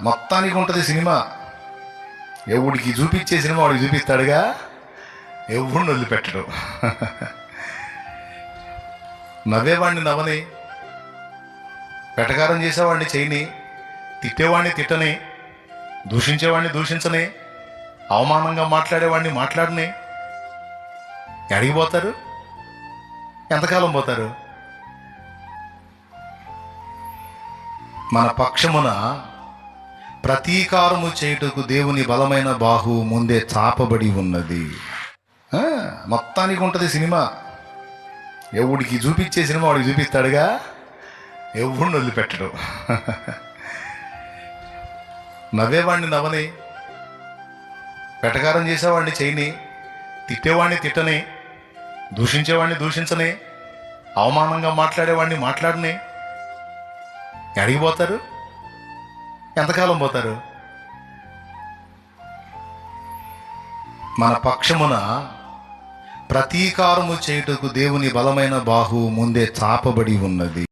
మొత్తానికి ఉంటుంది సినిమా. ఎవడికి చూపించే సినిమా వాడికి చూపిస్తాడుగా? ఎవడిని వదిలిపెట్టడు నవ్వేవాడిని నవ్వని పెటకారం చేసేవాడిని చేయని తిట్టేవాడిని తిట్టని దూషించేవాడిని దూషించని అవమానంగా మాట్లాడేవాడిని మాట్లాడని ఎడిగి పోతారు? ఎంతకాలం పోతారు? మన పక్షమున ప్రతీకారము చేయుటకు దేవుని బలమైన బాహు ముందే చాపబడి ఉన్నది. మొత్తానికి ఉంటుంది సినిమా. ఎవడికి చూపించే సినిమా వాడికి చూపిస్తాడుగా? ఎవడిని వదిలిపెట్టడు. నవ్వేవాడిని నవ్వని పెటకారం చేసేవాడిని చేయని తిట్టేవాడిని తిట్టని దూషించేవాడిని దూషించని అవమానంగా మాట్లాడేవాడిని మాట్లాడని అడిగిపోతారు? ఎంతకాలం పోతారు? మన పక్షమున ప్రతీకారము చేయుటకు దేవుని బలమైన బాహువు ముందే చాపబడి ఉన్నది.